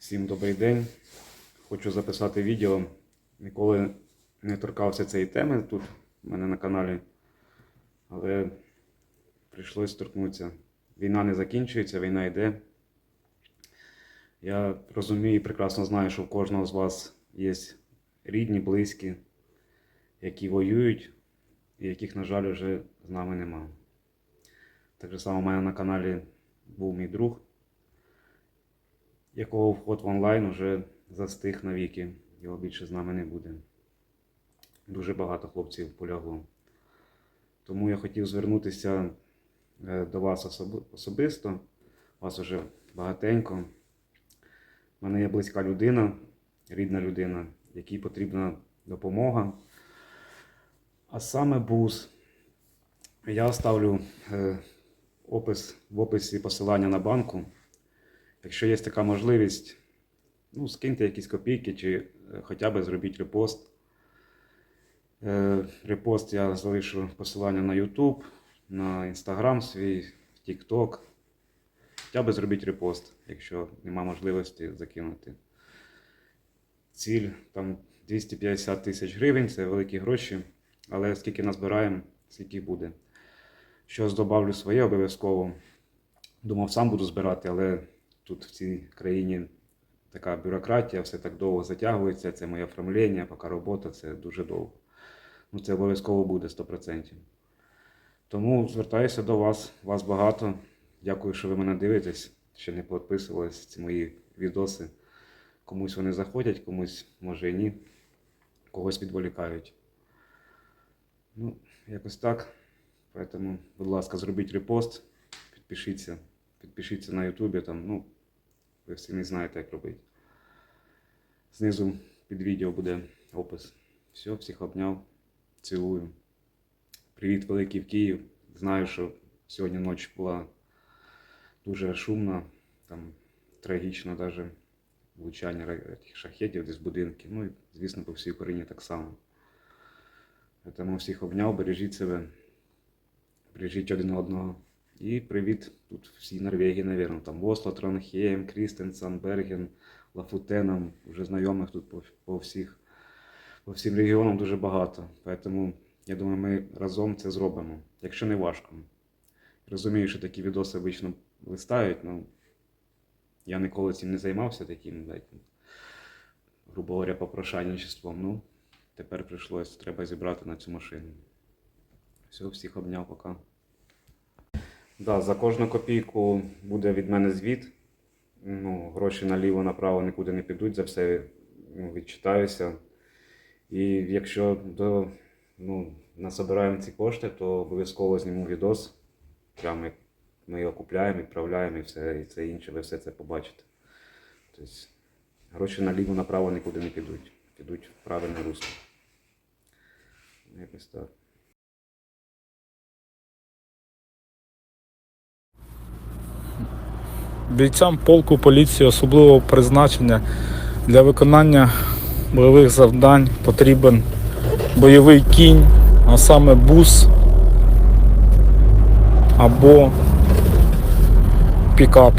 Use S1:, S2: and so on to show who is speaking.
S1: Всім добрий день. Хочу записати відео. Ніколи не торкався цієї теми тут у мене на каналі, але прийшлось торкнутися. Війна не закінчується, війна йде. Я розумію і прекрасно знаю, що в кожного з вас є рідні, близькі, які воюють, і яких, на жаль, вже з нами нема. Так само у мене на каналі був мій друг, якого вход в онлайн вже застиг навіки, його більше з нами не буде. Дуже багато хлопців полягло. Тому я хотів звернутися е, до вас особисто, вас уже багатенько. У мене є близька людина, рідна людина, якій потрібна допомога. А саме бус. Я оставлю е, опис, в описі посилання на банку. Якщо є така можливість, ну, скиньте якісь копійки чи е, хоча б зробіть репост. Е, Репост я залишу посилання на YouTube, на Instagram свій, TikTok. Хоча б зробіть репост, якщо нема можливості закинути. Ціль там 250 тисяч гривень, це великі гроші, але скільки назбираємо, скільки буде. Щось добавлю своє обов'язково. Думав, сам буду збирати, але тут в цій країні така бюрократія, все так довго затягується. Це моє оформлення, поки робота, це дуже довго. Ну, це обов'язково буде 100%. Тому звертаюся до вас, вас багато. Дякую, що ви мене дивитесь. Ще не підписувались ці мої відоси. Комусь вони заходять, комусь може і ні. Когось відволікають. Ну, якось так. Поэтому, будь ласка, зробіть репост, підпишіться, підпишіться на Ютубі, там, ну, ви всі не знаєте, як робити. Знизу під відео буде опис. Все, всіх обняв, цілую. Привіт, великий в Київ. Знаю, що сьогодні ніч була дуже шумна, там трагічно навіть влучання шахетів десь будинки. Ну і, звісно, по всій Україні так само. Тому всіх обняв, бережіть себе, бережіть один одного. І привіт тут всій Норвегії, навірно. Там Осло, Тронхейм, Крістенсен, Берген, Лафутеном. Вже знайомих тут по, по всіх, по всім регіонам дуже багато. Тому я думаю, ми разом це зробимо, якщо не важко. Розумію, що такі відоси обично листають, але я ніколи цим не займався таким, знаєте, грубо говоря, попрошайничеством. Ну, тепер прийшлось, треба зібрати на цю машину. Все, всіх обняв, пока. Да, за кожну копійку буде від мене звіт. Ну, гроші наліво, направо нікуди не підуть, за все ну, відчитаюся. І якщо до, ну, насобираємо ці кошти, то обов'язково зніму відос. Прямо ми його купляємо, відправляємо і все, і це інше, ви все це побачите. Тобто гроші наліво, направо нікуди не підуть. Підуть в правильне русло. Якось так.
S2: Бійцям полку поліції особливого призначення для виконання бойових завдань потрібен бойовий кінь, а саме бус або пікап.